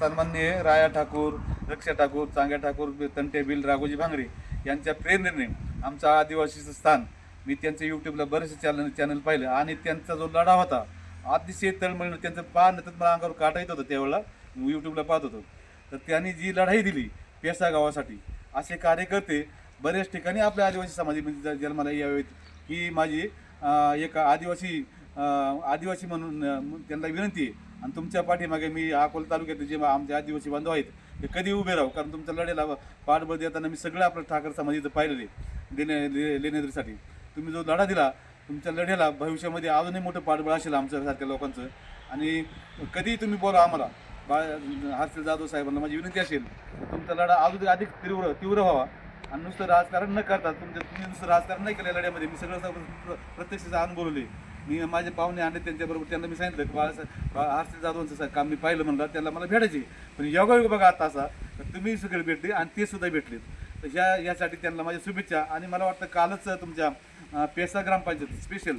सन्माननीय राया ठाकूर रक्षा ठाकूर चांग्या ठाकूर तंटे बिल राघोजी भांगरे यांच्या प्रेरणेने आमचं आदिवासीचं स्थान मी त्यांचं यूट्यूबला बरेचसे चॅनल चॅनल पाहिलं आणि त्यांचा जो लढा होता अतिशय तळमळीनं त्यांचं पाहणं तर मला अंगावर काटा येत होतं त्यावेळेला. यूट्यूबला पाहत होतो. तर त्यांनी जी लढाई दिली पेसा गावासाठी असे कार्यकर्ते बऱ्याच ठिकाणी आपल्या आदिवासी समाजामध्ये जन्माला यावेत. ही माझी एक आदिवासी आदिवासी म्हणून त्यांना विनंती आहे. आणि तुमच्या पाठीमागे मी अकोला तालुक्यात जे आमचे आदिवासी बांधव आहेत ते कधी उभे राहू कारण तुमच्या लढ्याला पाठबळ देताना मी सगळं आपलं ठाकर समाज इथं पाहिलेले देणे ले- लेण्याद्रीसाठी तुम्ही जो लढा दिला तुमच्या लढ्याला भविष्यामध्ये अजूनही मोठं पाठबळ असेल आमच्यासारख्या लोकांचं. आणि कधीही तुम्ही बोला आम्हाला बा हर्षल जाधव साहेबांना माझी विनंती असेल तुमचा लढा अजून अधिक तीव्र तीव्र व्हावा. आणि नुसतं राजकारण न करता तुमच्या तुम्ही नुसतं राजकारण नाही केलं लढ्यामध्ये मी सगळं सगळं प्र- अनुभवले मी माझे पाहुणे आणले त्यांच्याबरोबर. त्यांना मी सांगितलं की बाळासाहेब सा हर्षल जाधवांचं सा- काम मी पाहिलं म्हणलं त्यांना मला भेटायची. पण योगायोग बघा आता असा तर तुम्ही सगळे भेटले आणि ते सुद्धा भेटलेत. तर ह्या यासाठी त्यांना माझ्या शुभेच्छा. आणि मला वाटतं कालच तुमच्या पेसा ग्रामपंचायत स्पेशल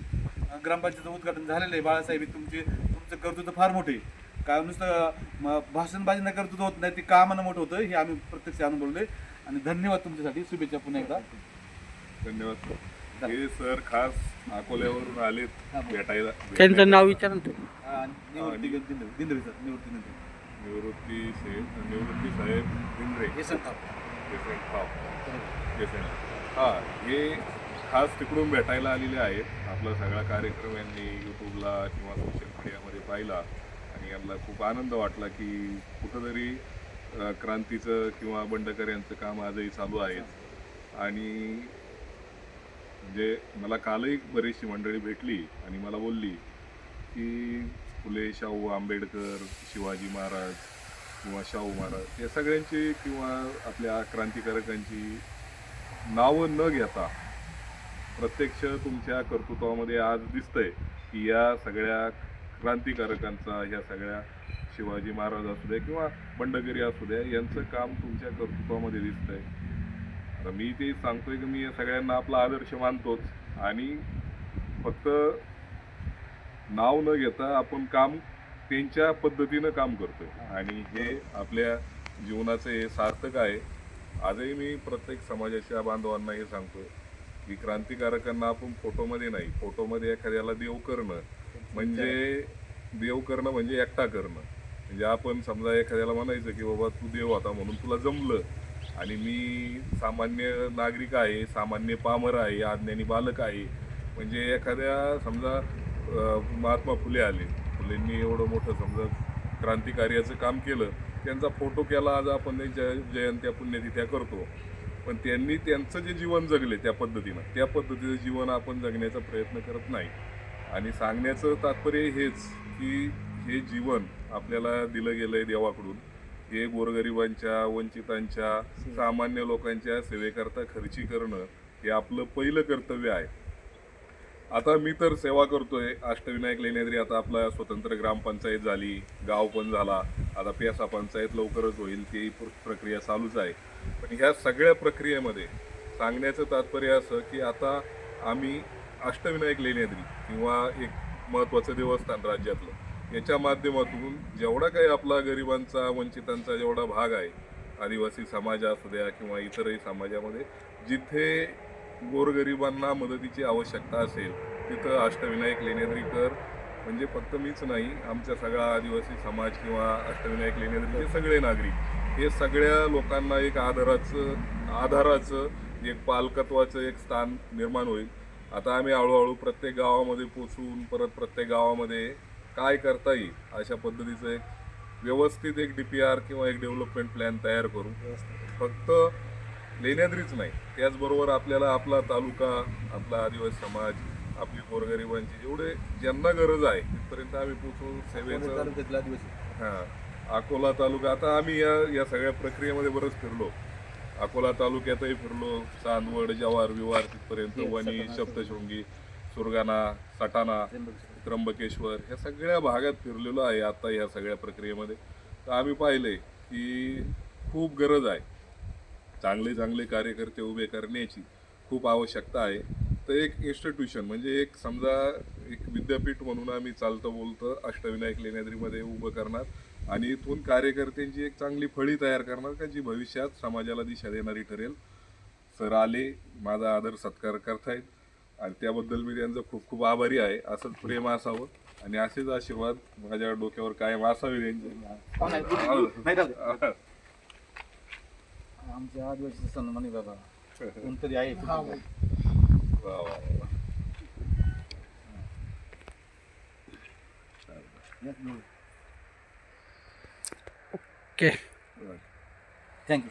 ग्रामपंचायतचं उद्घाटन झालेलं आहे. बाळासाहेब तुमचे तुमचं कर्तृत्व फार मोठे आहे. काय नुसतं भाषणबाजी न कर्तृत्व होत नाही ते कामानं मोठं होतं. हे आम्ही प्रत्यक्ष अनुभवले आणि धन्यवाद तुमच्यासाठी. शुभेच्छा पुन्हा एकदा. धन्यवाद. हे. सर खास अकोल्यावरून आलेत भेटायला त्यांचं नाव विचारा ना तुम्ही. निवृत्ती सर निवृत्ती निवृत्ती साहेब निवृत्ती साहेब यशवंत राव. पेशंट हा पेशंट हा हे खास तिकडून भेटायला आलेले आहेत. आपला सगळा कार्यक्रम यांनी यूट्यूबला किंवा सोशल मीडियामध्ये पाहिला. आणि यांना खूप आनंद वाटला की कुठंतरी अ, क्रांतीचं किंवा बंडकर यांचं काम आजही चालू आहे. आणि म्हणजे मला कालही बरीचशी मंडळी भेटली आणि मला बोलली की फुले शाहू आंबेडकर शिवाजी महाराज किंवा शाहू महाराज या सगळ्यांची किंवा आपल्या क्रांतिकारकांची नावं न घेता प्रत्यक्ष तुमच्या कर्तृत्वामध्ये आज दिसतंय की या सगळ्या क्रांतिकारकांचा ह्या सगळ्या शिवाजी महाराज असू द्या किंवा बंडगिरी असू द्या यांचं काम तुमच्या कर्तृत्वामध्ये दिसतंय. तर मी ते सांगतोय की मी या सगळ्यांना आपला आदर्श मानतोच. आणि फक्त नाव न घेता आपण काम त्यांच्या पद्धतीनं काम करतोय. आणि हे आपल्या जीवनाचं हे सार्थक आहे. आजही मी प्रत्येक समाजाच्या बांधवांना हे सांगतो की क्रांतिकारकांना आपण फोटोमध्ये नाही फोटोमध्ये एखाद्याला देव करणं म्हणजे देव करणं म्हणजे एकटा करणं. म्हणजे आपण समजा एखाद्याला म्हणायचं की बाबा तू देव होता म्हणून तुला जमलं आणि मी सामान्य नागरिक आहे सामान्य पामर आहे आज्ञानी बालक आहे. म्हणजे एखाद्या समजा महात्मा फुले आले. फुलेंनी एवढं मोठं समजा क्रांतिकार्याचं काम केलं. त्यांचा फोटो केला आज आपण त्यांच्या जयंत्या पुण्यतिथ्या करतो. पण त्यांनी त्यांचं जे जीवन जगले त्या पद्धतीनं त्या पद्धतीचं जीवन आपण जगण्याचा प्रयत्न करत नाही. आणि सांगण्याचं तात्पर्य हेच की हे जीवन आपल्याला दिलं गेलं आहे देवाकडून. हे गोरगरिबांच्या वंचितांच्या सामान्य लोकांच्या सेवेकरता खर्ची करणं हे आपलं पहिलं कर्तव्य आहे. आता मी तर सेवा करतोय. अष्टविनायक लेण्याद्री आता आपला स्वतंत्र ग्रामपंचायत झाली गाव पण झाला. आता पेसा पंचायत लवकरच होईल ती प्र- प्रक्रिया चालूच आहे. पण ह्या सगळ्या प्रक्रियेमध्ये सांगण्याचं तात्पर्य असं की आता आम्ही अष्टविनायक लेण्याद्री किंवा एक महत्त्वाचं देवस्थान राज्यातलं. याच्या माध्यमातून जेवढा काही आपला गरिबांचा वंचितांचा जेवढा भाग आहे आदिवासी समाज असू द्या किंवा इतरही समाजामध्ये जिथे गोरगरिबांना मदतीची आवश्यकता असेल तिथं अष्टविनायक लेण्याद्रीकर म्हणजे फक्त मीच नाही आमचा सगळा आदिवासी समाज किंवा अष्टविनायक लेण्याद्रीचे सगळे नागरिक हे सगळ्या लोकांना एक आधाराचं आधाराचं एक पालकत्वाचं एक स्थान निर्माण होईल. आता आम्ही हळूहळू प्रत्येक गावामध्ये पोचून परत प्रत्येक गावामध्ये काय करता येईल अशा पद्धतीचं एक व्यवस्थित एक डी पी आर किंवा एक डेव्हलपमेंट प्लॅन तयार करू फक्त लेण्याद्रीच नाही त्याचबरोबर आपल्याला आपला तालुका आपला आदिवासी समाज आपली गोरगरिबांची जेवढे ज्यांना गरज आहे तिथपर्यंत आम्ही पोचू सेवेचं हां अकोला तालुका. आता आम्ही या या सगळ्या प्रक्रियेमध्ये बरंच फिरलो. अकोला तालुक्यातही फिरलो. चांदवड जवार विवार तिथपर्यंत वणी सप्तशृंगी सुरगाणा सटाणा. त्र्यंबकेश्वर ह्या सगळ्या भागात फिरलेलो आहे आता ह्या सगळ्या प्रक्रियेमध्ये. तर आम्ही पाहिले की खूप गरज आहे. चांगले चांगले कार्यकर्ते उभे करण्याची खूप आवश्यकता आहे. तर एक इन्स्टिट्यूशन म्हणजे एक समजा एक विद्यापीठ म्हणून आम्ही चालतं बोलतं अष्टविनायक लेण्याद्रीमध्ये उभं करणार आणि इथून कार्यकर्त्यांची एक चांगली फळी तयार करणार का जी भविष्यात समाजाला दिशा देणारी ठरेल. सर आले माझा आदर सत्कार करतायत. आणि त्याबद्दल मी त्यांचं खूप खूप आभारी आहे. असंच प्रेम असावं आणि असेच आशीर्वाद माझ्या डोक्यावर कायम असावे. त्यांचे. आमच्या आदिवासी सन्मानी बाबा. कोणतरी आहे वा, वा, वा. Okay thank you